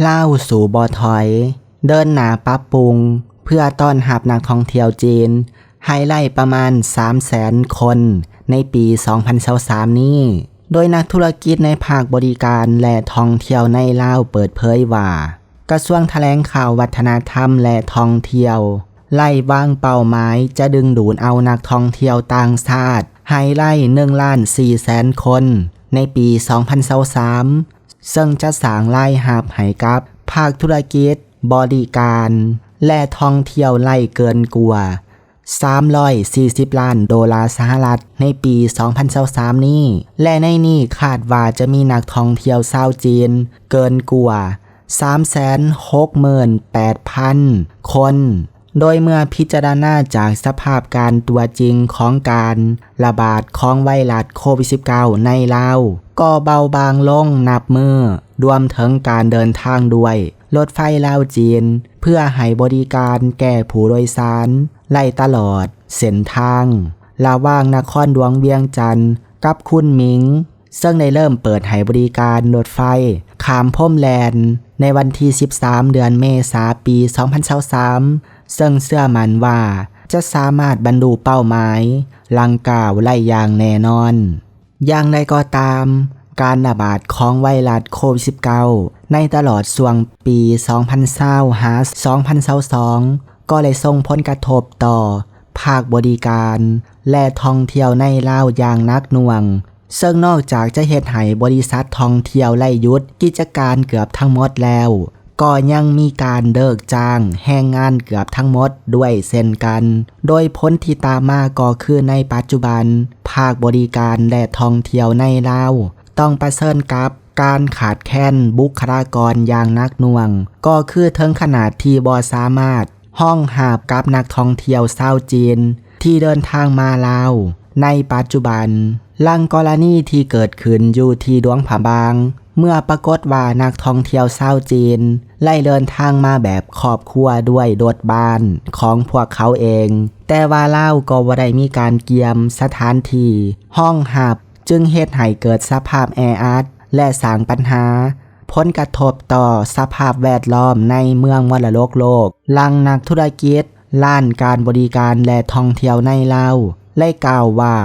เล่าสู่บอถอย เดินหนาปรับปรุง เพื่อต้อนรับนักท่องเที่ยวจีนไฮไลท์ประมาณ 3 0 0แสนคนในปี 2023นี้ โดยนักธุรกิจในภาคบริการและท่องเที่ยวในลาวเปิดเผยว่า กระทรวงแถลงข่าววัฒนธรรมและท่องเที่ยว ไล่วางเป้าหมายจะดึงดูดเอานักท่องเที่ยวต่างชาติไฮไลท์1ล้าน4แสนคนในปี 2023 ซึ่งจะสร้างรายหับให้กับ ภาคธุรกิจ บริการ และท่องเที่ยวไล่เกินกว่า340 ล้านโดลาร์สหรัฐในปี 2023 นี้ และในนี้คาดว่าจะมีนักท่องเที่ยวชาวจีน เกินกว่า368,000 คน โดยเมื่อพิจารณาจากสภาพการตัวจริงของการระบาดของไวรัสโควิด -19 ในลาว ก็เบาบางลงนับมือ รวมถึงการเดินทางด้วย รถไฟลาวจีน เพื่อให้บริการแก่ผู้โดยสาร ไล่ตลอด เส้นทางระว่างนครหลวงเวียงจันทร์กับคุณหมิง ซึ่งได้เริ่มเปิดให้บริการรถไฟขามพรมแลนในวันที่ 13 เดือนเมษายนปี 2023 ซึ่งเชื่อมันว่าจะสามารถบรรลุเป้าหมายลังกล่าวไล่อย่างแน่นอน อย่างใดก็ตาม การระบาดของไวรัสโควิด -19 ในตลอดช่วงปี 2020หา2022 ก็เลยส่งผลกระทบต่อ ภาคบริการ และท่องเที่ยวในลาวอย่างนักหน่วง ซึ่งนอกจากจะเหตุให้บริษัทท่องเที่ยวไล่ยุดกิจการเกือบทั้งหมดแล้ว ก็ยังมีการเดิกจ้างแรงงานเกือบทั้งหมดด้วยเช่นกัน โดยพ้นที่ตามมาก็คือในปัจจุบัน ภาคบริการและท่องเที่ยวในลาวต้องประเสริญกับการขาดแคลนบุคลากรอย่างนักหน่วง ก็คือถึงขนาดที่บ่สามารถ ห้องหาบกับนักท่องเที่ยวชาวจีน ที่เดินทางมาลาวในปัจจุบันลังกรณีที่เกิดขึ้นอยู่ที่ดวงผาบาง เมื่อปรากฏว่านักท่องเที่ยวชาวจีน ไล่เดินทางมาแบบครอบครัวด้วยรถบ้านของพวกเขาเอง แต่ว่าเล่าก็บ่าได้มีการเกียมสถานที่ ห้องหับจึงเหตุให้เกิดสภาพแออัดและสร้างปัญหาผลกระทบต่อสภาพแวดล้อมในเมืองมรดกโลก ลังนักธุรกิจล้านการบริการและท่องเที่ยวในเล่าได้กล่าวว่า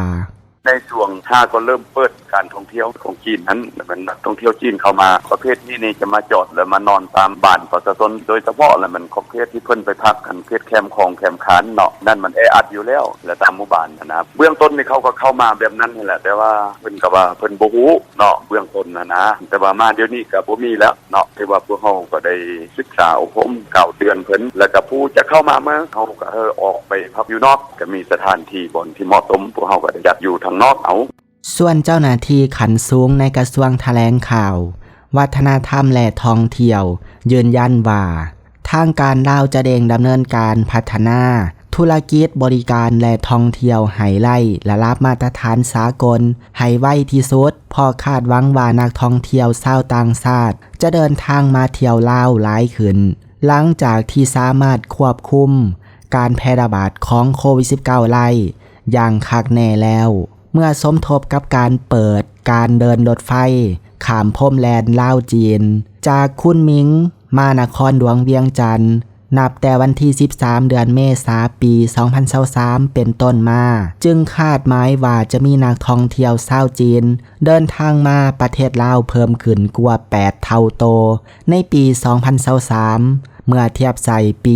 ในช่วงถ้าก็เริ่มเปิด การท่องเที่ยวของจีนนั้นมันนักท่องเที่ยวจีนเข้ามาประเภทนี้นี่จะมาจอดแล้วมานอนตามบ้านประชาชนโดยเฉพาะแล้วมันประเภทที่เพิ่นไปพักกันเพศแคมป์ของแคมป์คานเนาะนั่นมันแออัดอยู่แล้วและตามหมู่บ้านนะเบื้องต้นนี่เขาก็เข้ามาแบบนั้นนี่แหละ แต่ว่าเพิ่นก็ว่าเพิ่นบ่ฮู้เนาะเบื้องต้นนะนะ แต่ว่ามาเดี๋ยวนี้ก็บ่มีแล้วเนาะที่ว่าพวกเฮาก็ได้ศึกษาอบรมเก่าเตือนเพิ่นแล้วก็ผู้จะเข้ามาเมื่อเขาก็เออออกไปพักอยู่นอกก็มีสถานที่บนที่เหมาะสมพวกเฮาก็ได้อยากอยู่ทางนอกเอา ส่วนเจ้าหน้าที่ขันสูงในกระทรวงแถลงข่าว วัฒนธรรมและท่องเที่ยว ยืนยันว่า ทางการลาวจะเด้งดำเนินการพัฒนา ธุรกิจบริการและท่องเที่ยวไฮไล่และรับมาตรฐานสากลให้ไวที่สุดพอคาดหวังว่านักท่องเที่ยวชาวต่างชาติจะเดินทางมาเที่ยวลาวหลายขึ้น หลังจากที่สามารถควบคุม การแพร่ระบาดของโควิด -19 ไล่อย่างคักแน่แล้ว เมื่อสมทบกับการเปิดการเดินรถไฟขามพรมแลนลาวจีน จากคุณมิง มานครหลวงเวียงจันทร์นับแต่วันที่ 13 เดือนเมษาปี 2023 เป็นต้นมา จึงคาดหมายว่าจะมีนักท่องเที่ยวชาวจีน เดินทางมาประเทศลาวเพิ่มขึ้นกว่า 8 เท่าโต ในปี 2023 เมื่อเทียบใส่ปี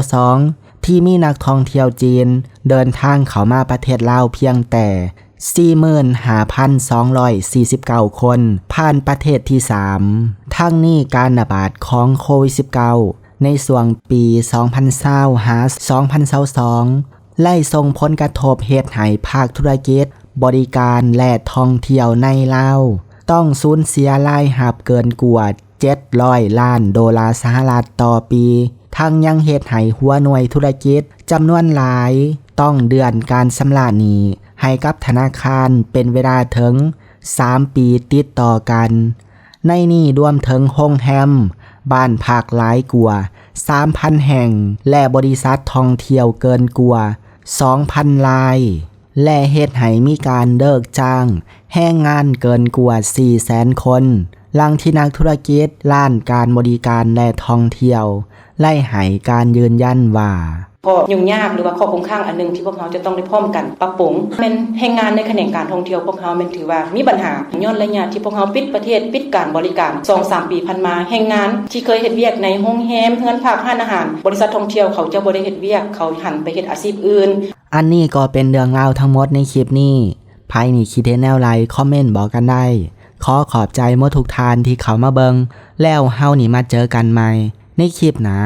2022 ที่มีนักท่องเที่ยวจีน เดินทางเข้ามาประเทศลาวเพียงแต่ 45,249 คน ผ่านประเทศที่ 3 ทั้งนี้การระบาดของโควิด -19 ในส่วงปี 2020หา2022 ไล่ส่งผลกระทบเหตุให้ภาคธุรกิจ บริการและท่องเที่ยวในลาว ต้องสูญเสียรายหับเกินกว่า700 ล้านโดลาร์สหรัฐต่อปี ทั้งยังเหตุให้หัวหน่วยธุรกิจจำนวนหลาย ต้องเดือนการชำระหนี้ให้กับธนาคารเป็นเวลาถึง 3 ปีติดต่อกัน ในนี้รวมถึงโรงแฮม บ้านพักหลายกว่า3,000 แห่ง และบริษัทท่องเที่ยวเกินกว่า2,000 ลาย และเหตุให้มีการเลิกจ้าง แห้งงานเกินกว่า400,000 คน ลังที่นักธุรกิจล้านการบริการและท่องเที่ยว ไล่ให้การยืนยันว่าข้อยุ่งยากหรือว่าข้อคงข้างอันหนึงที่พวกเราจะต้องได้พร้อมกันปรับปรุงแม่นแรงงานในแขนงการท่องเที่ยวพวกเราแม่นถือว่ามีปัญหาย้อนระยะที่พวกเราปิดประเทศปิดการบริการ2-3ปีพันมาแรงงาน ที่เคยเฮ็ดเวียกในโรงแรมเฮือนพักร้านอาหาร บริษัทท่องเที่ยวเขาจะบ่ได้เฮ็ดเวียกเขาหันไปเฮ็ดอาชีพอื่น อันนี้ก็เป็นเรื่องราวทั้งหมดในคลิปนี้ภายนี่คิดเห็นแนวไรคอมเมนต์บอกกันได้ ขอขอบใจเมื่อทุกทานที่เขามาเบิง แล้วเฮานี่มาเจอกันใหม่ ในคลิปหนะ